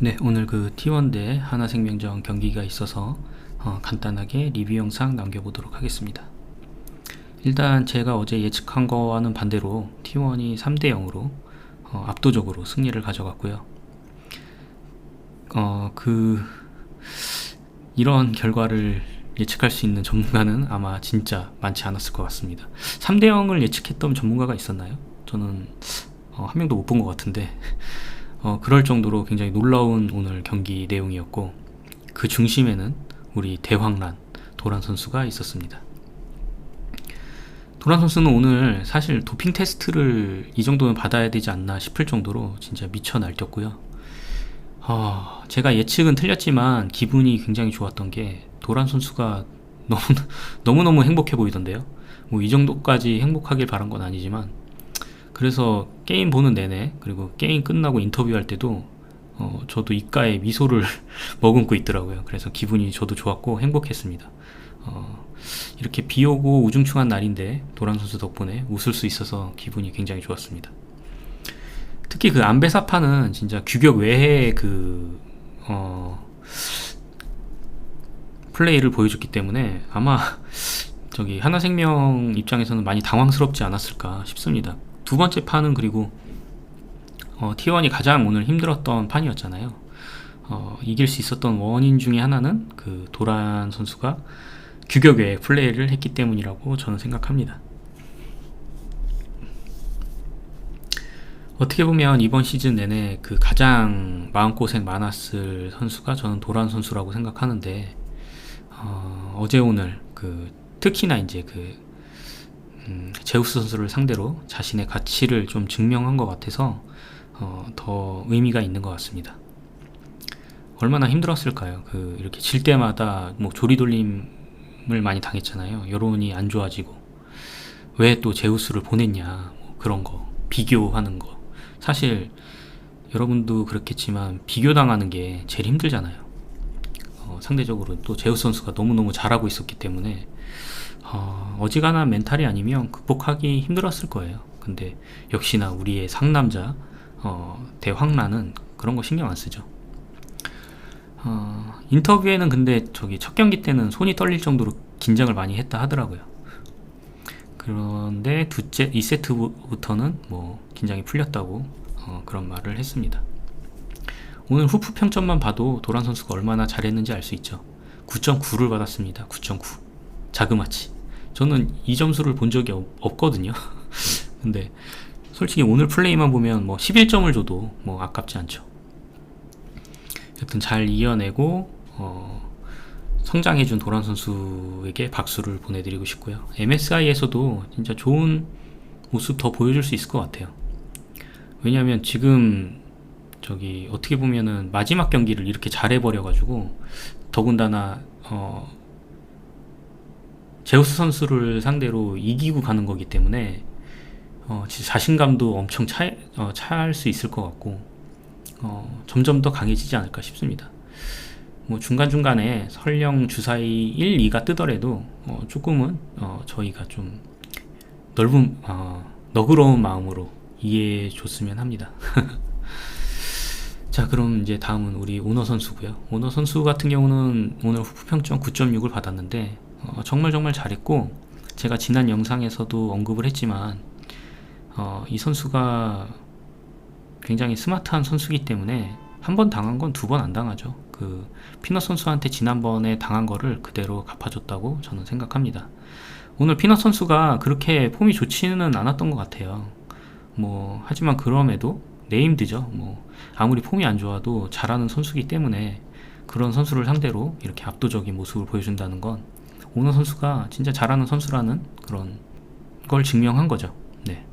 네, 오늘 그 T1 대 하나생명전 경기가 있어서 어, 간단하게 리뷰 영상 남겨보도록 하겠습니다. 일단 제가 어제 예측한 거와는 반대로 T1이 3대 0으로 어, 압도적으로 승리를 가져갔고요. 어, 그 이런 결과를 예측할 수 있는 전문가는 아마 진짜 많지 않았을 것 같습니다. 3대 0을 예측했던 전문가가 있었나요? 저는 어, 한 명도 못 본 것 같은데 어, 그럴 정도로 굉장히 놀라운 오늘 경기 내용이었고 그 중심에는 우리 대황란 도란 선수가 있었습니다. 도란 선수는 오늘 사실 도핑 테스트를 이 정도는 받아야 되지 않나 싶을 정도로 진짜 미쳐 날뛰었고요. 어, 제가 예측은 틀렸지만 기분이 굉장히 좋았던 게 도란 선수가 너무 너무너무 행복해 보이던데요. 뭐 이 정도까지 행복하길 바란 건 아니지만 그래서 게임 보는 내내 그리고 게임 끝나고 인터뷰할 때도 어, 저도 입가에 미소를 머금고 있더라고요. 그래서 기분이 저도 좋았고 행복했습니다. 어, 이렇게 비 오고 우중충한 날인데 도란 선수 덕분에 웃을 수 있어서 기분이 굉장히 좋았습니다. 특히 그 안배사파는 진짜 규격 외의 그 어, 플레이를 보여줬기 때문에 아마 저기 하나생명 입장에서는 많이 당황스럽지 않았을까 싶습니다. 두 번째 판은 그리고 어, T1이 가장 오늘 힘들었던 판이었잖아요. 어, 이길 수 있었던 원인 중에 하나는 그 도란 선수가 규격 외의 플레이를 했기 때문이라고 저는 생각합니다. 어떻게 보면 이번 시즌 내내 그 가장 마음고생 많았을 선수가 저는 도란 선수라고 생각하는데 어, 어제 오늘 그 특히나 이제 그 음, 제우스 선수를 상대로 자신의 가치를 좀 증명한 것 같아서 어, 더 의미가 있는 것 같습니다. 얼마나 힘들었을까요? 그 이렇게 질 때마다 뭐 조리돌림을 많이 당했잖아요. 여론이 안 좋아지고 왜 또 제우스를 보냈냐 뭐 그런 거 비교하는 거 사실 여러분도 그렇겠지만 비교당하는 게 제일 힘들잖아요. 어, 상대적으로 또 제우스 선수가 너무너무 잘하고 있었기 때문에 어, 어지간한 멘탈이 아니면 극복하기 힘들었을 거예요. 근데 역시나 우리의 상남자 어, 대황란은 그런 거 신경 안 쓰죠. 어, 인터뷰에는 근데 저기 첫 경기 때는 손이 떨릴 정도로 긴장을 많이 했다 하더라고요. 그런데 두째 2세트부터는 뭐 긴장이 풀렸다고 어, 그런 말을 했습니다. 오늘 후프 평점만 봐도 도란 선수가 얼마나 잘했는지 알 수 있죠. 9.9를 받았습니다. 9.9. 자그마치. 저는 이 점수를 본 적이 없, 없거든요. 근데 솔직히 오늘 플레이만 보면 뭐 11점을 줘도 뭐 아깝지 않죠. 여튼 잘 이겨내고 어, 성장해준 도란 선수에게 박수를 보내드리고 싶고요. MSI에서도 진짜 좋은 모습 더 보여줄 수 있을 것 같아요. 왜냐하면 지금 저기 어떻게 보면은 마지막 경기를 이렇게 잘해버려가지고 더군다나 어, 제우스 선수를 상대로 이기고 가는 거기 때문에 어, 자신감도 엄청 차, 어, 차할 수 있을 것 같고 어, 점점 더 강해지지 않을까 싶습니다. 뭐 중간중간에 설령 주사위 1, 2가 뜨더라도 어, 조금은 어, 저희가 좀 넓은 어, 너그러운 마음으로 이해해 줬으면 합니다. 자 그럼 이제 다음은 우리 오너 선수고요. 오너 선수 같은 경우는 오늘 후프 평점 9.6을 받았는데 어, 정말 정말 잘했고 제가 지난 영상에서도 언급을 했지만 어, 이 선수가 굉장히 스마트한 선수이기 때문에 한 번 당한 건 두 번 안 당하죠. 그 피넛 선수한테 지난번에 당한 거를 그대로 갚아줬다고 저는 생각합니다. 오늘 피넛 선수가 그렇게 폼이 좋지는 않았던 것 같아요. 뭐 하지만 그럼에도 네임드죠. 뭐 아무리 폼이 안 좋아도 잘하는 선수기 때문에 그런 선수를 상대로 이렇게 압도적인 모습을 보여준다는 건 오너 선수가 진짜 잘하는 선수라는 그런 걸 증명한 거죠. 네.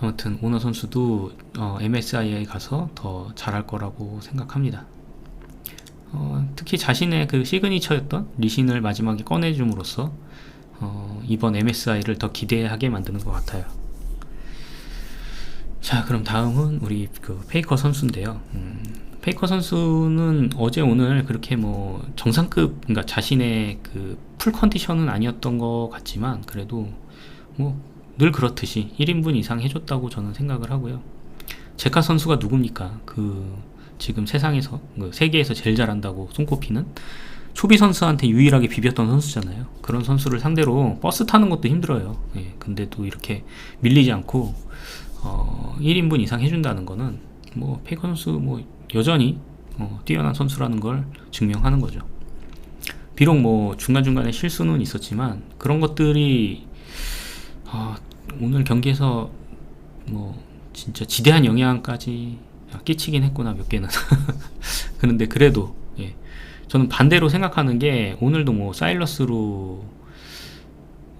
아무튼 오너 선수도 어, MSI에 가서 더 잘할 거라고 생각합니다. 어, 특히 자신의 그 시그니처였던 리신을 마지막에 꺼내줌으로써 어, 이번 MSI를 더 기대하게 만드는 것 같아요. 자, 그럼 다음은 우리 그 페이커 선수인데요. 음, 페이커 선수는 어제 오늘 그렇게 뭐 정상급, 그러니까 자신의 그 풀 컨디션은 아니었던 것 같지만 그래도 뭐 늘 그렇듯이 1인분 이상 해줬다고 저는 생각을 하고요. 제카 선수가 누굽니까? 그 지금 세상에서 그 세계에서 제일 잘한다고 손꼽히는 초비 선수한테 유일하게 비볐던 선수잖아요. 그런 선수를 상대로 버스 타는 것도 힘들어요. 예, 근데도 이렇게 밀리지 않고 어, 1인분 이상 해준다는 거는 뭐 페이커 선수 뭐 여전히 어, 뛰어난 선수라는 걸 증명하는 거죠. 비록 뭐 중간중간에 실수는 있었지만 그런 것들이 어, 오늘 경기에서 뭐 진짜 지대한 영향까지 끼치긴 했구나 몇 개는 그런데 그래도 예. 저는 반대로 생각하는 게 오늘도 뭐 사일러스로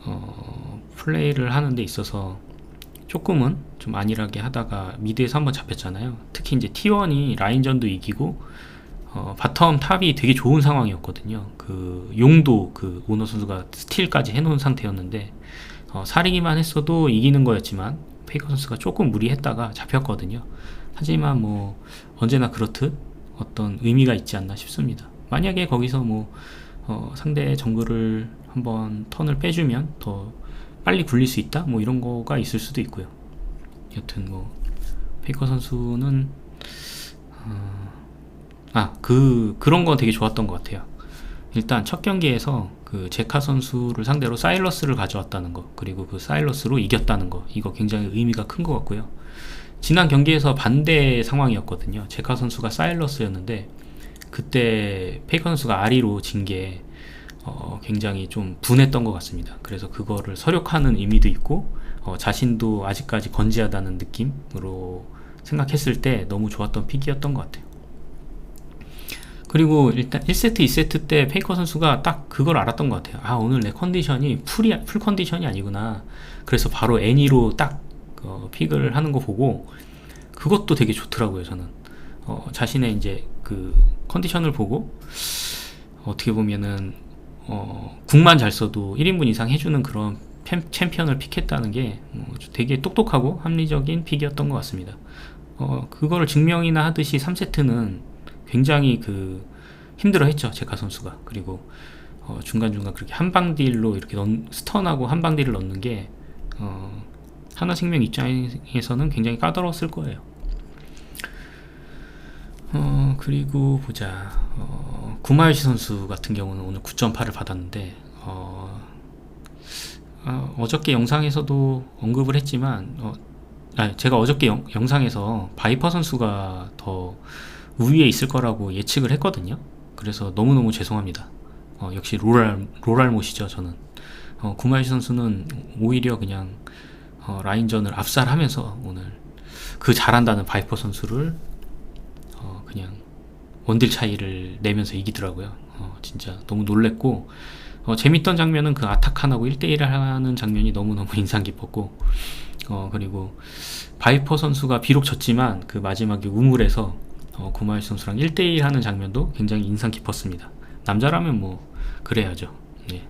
어, 플레이를 하는 데 있어서 조금은 좀 안일하게 하다가 미드에서 한번 잡혔잖아요. 특히 이제 T1이 라인전도 이기고 어, 바텀 탑이 되게 좋은 상황이었거든요. 그 용도 그 오너 선수가 스틸까지 해놓은 상태였는데 어, 사리기만 했어도 이기는 거였지만 페이커 선수가 조금 무리했다가 잡혔거든요. 하지만 뭐 언제나 그렇듯 어떤 의미가 있지 않나 싶습니다. 만약에 거기서 뭐 어, 상대 정글을 한번 턴을 빼주면 더 빨리 굴릴 수 있다? 뭐 이런 거가 있을 수도 있고요. 여튼 뭐 페이커 선수는 어, 아그 그런 거 되게 좋았던 것 같아요. 일단 첫 경기에서 그 제카 선수를 상대로 사일러스를 가져왔다는 거 그리고 그 사일러스로 이겼다는 거 이거 굉장히 의미가 큰 것 같고요. 지난 경기에서 반대 상황이었거든요. 제카 선수가 사일러스였는데 그때 페이커 선수가 아리로 진 게 어, 굉장히 좀 분했던 것 같습니다. 그래서 그거를 서력하는 의미도 있고 어, 자신도 아직까지 건지하다는 느낌으로 생각했을 때 너무 좋았던 픽이었던 것 같아요. 그리고 일단 1세트, 2세트 때 페이커 선수가 딱 그걸 알았던 것 같아요. 아, 오늘 내 컨디션이 풀이, 풀 컨디션이 아니구나. 그래서 바로 애니로 딱 어, 픽을 하는 거 보고 그것도 되게 좋더라고요, 저는. 어, 자신의 이제 그 컨디션을 보고 어떻게 보면은 어, 국만 잘 써도 1인분 이상 해주는 그런 챔, 챔피언을 픽했다는 게 어, 되게 똑똑하고 합리적인 픽이었던 것 같습니다. 어, 그거를 증명이나 하듯이 3세트는 굉장히 그 힘들어 했죠. 제카 선수가. 그리고 어, 중간중간 그렇게 한방 딜로 이렇게 넣, 스턴하고 한방 딜을 넣는 게 어, 하나 생명 입장에서는 굉장히 까다로웠을 거예요. 어, 그리고 보자. 어, 구마요시 선수 같은 경우는 오늘 9.8을 받았는데, 어, 어, 어저께 영상에서도 언급을 했지만, 어, 아, 제가 어저께 영, 영상에서 바이퍼 선수가 더 우위에 있을 거라고 예측을 했거든요. 그래서 너무너무 죄송합니다. 어, 역시 로랄, 로랄못이죠, 저는. 어, 구마요시 선수는 오히려 그냥 어, 라인전을 압살하면서 오늘 그 잘한다는 바이퍼 선수를 어, 그냥 원딜 차이를 내면서 이기더라고요. 어, 진짜 너무 놀랬고 어, 재밌던 장면은 그 아타칸하고 1대1을 하는 장면이 너무너무 인상 깊었고 어, 그리고 바이퍼 선수가 비록 졌지만 그 마지막에 우물에서 어, 구마일 선수랑 1대1 하는 장면도 굉장히 인상 깊었습니다. 남자라면 뭐 그래야죠. 예.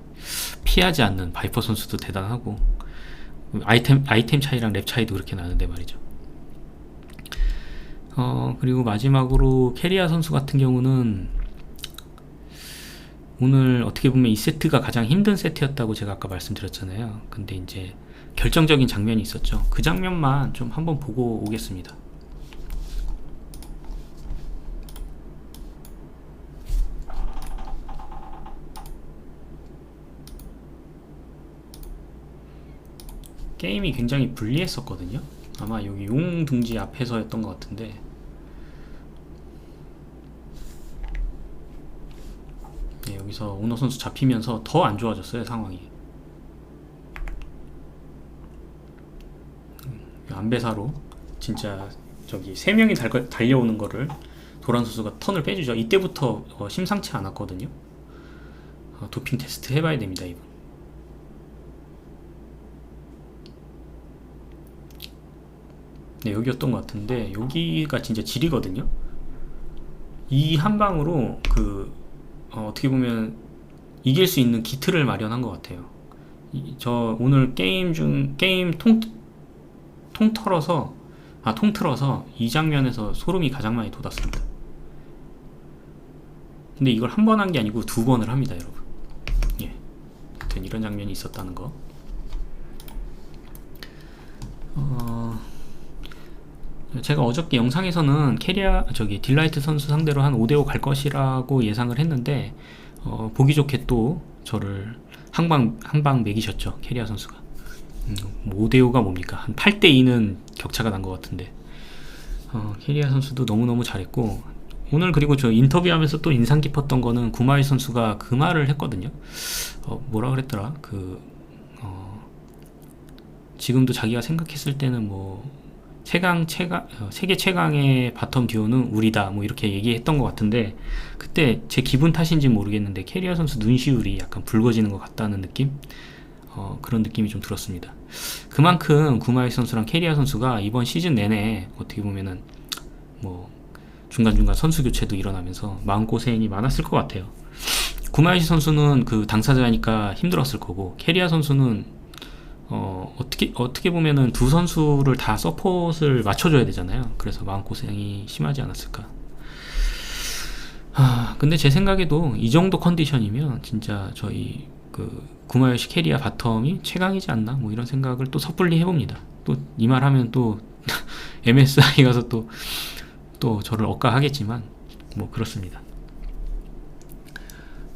피하지 않는 바이퍼 선수도 대단하고 아이템 아이템 차이랑 랩 차이도 그렇게 나는데 말이죠. 어, 그리고 마지막으로 캐리아 선수 같은 경우는 오늘 어떻게 보면 이 세트가 가장 힘든 세트였다고 제가 아까 말씀드렸잖아요. 근데 이제 결정적인 장면이 있었죠. 그 장면만 좀 한번 보고 오겠습니다. 게임이 굉장히 불리했었거든요. 아마 여기 용 둥지 앞에서였던 것 같은데 네, 여기서 오너 선수 잡히면서 더 안 좋아졌어요 상황이. 음, 안배사로 진짜 저기 세 명이 달, 달려오는 거를 도란 선수가 턴을 빼주죠. 이때부터 어, 심상치 않았거든요. 어, 도핑 테스트 해봐야 됩니다 이분. 네 여기였던 것 같은데 여기가 진짜 질이거든요. 이 한 방으로 그 어, 떻게 보면 이길 수 있는 기틀을 마련한 것 같아요. 이, 저 오늘 게임 중 게임 통 통털어서 아 통틀어서 이 장면에서 소름이 가장 많이 돋았습니다. 근데 이걸 한 번 한 게 아니고 두 번을 합니다 여러분. 예. 아무튼 이런 장면이 있었다는 거. 어, 제가 어저께 영상에서는 캐리아 저기 딜라이트 선수 상대로 한 5대5 갈 것이라고 예상을 했는데 어, 보기 좋게 또 저를 한방 한방 매기셨죠 캐리아 선수가. 음, 5대5가 뭡니까? 한 8대2는 격차가 난 것 같은데. 어, 캐리아 선수도 너무너무 잘했고 오늘 그리고 저 인터뷰하면서 또 인상 깊었던 거는 구마이 선수가 그 말을 했거든요. 어, 뭐라 그랬더라? 그 어, 지금도 자기가 생각했을 때는 뭐 최강 최강 어, 세계 최강의 바텀 듀오는 우리다 뭐 이렇게 얘기했던 것 같은데 그때 제 기분 탓인지 모르겠는데 캐리어 선수 눈시울이 약간 붉어지는 것 같다는 느낌 어, 그런 느낌이 좀 들었습니다. 그만큼 구마이 선수랑 캐리어 선수가 이번 시즌 내내 어떻게 보면은 뭐 중간 중간 선수 교체도 일어나면서 마음 고생이 많았을 것 같아요. 구마이시 선수는 그 당사자니까 힘들었을 거고 캐리아 선수는 어, 어떻게 어떻게 보면은 두 선수를 다 서폿을 맞춰줘야 되잖아요. 그래서 마음 고생이 심하지 않았을까. 아 근데 제 생각에도 이 정도 컨디션이면 진짜 저희 그 구마요시 캐리아 바텀이 최강이지 않나 뭐 이런 생각을 또 섣불리 해봅니다. 또 이 말 하면 또 MSI 가서 또 또 저를 억까하겠지만 뭐 그렇습니다.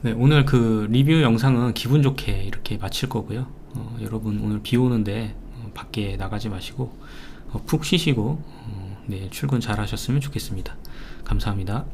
네, 오늘 그 리뷰 영상은 기분 좋게 이렇게 마칠 거고요. 어, 여러분 오늘 비 오는데 어, 밖에 나가지 마시고 어, 푹 쉬시고 어, 내일 출근 잘 하셨으면 좋겠습니다. 감사합니다.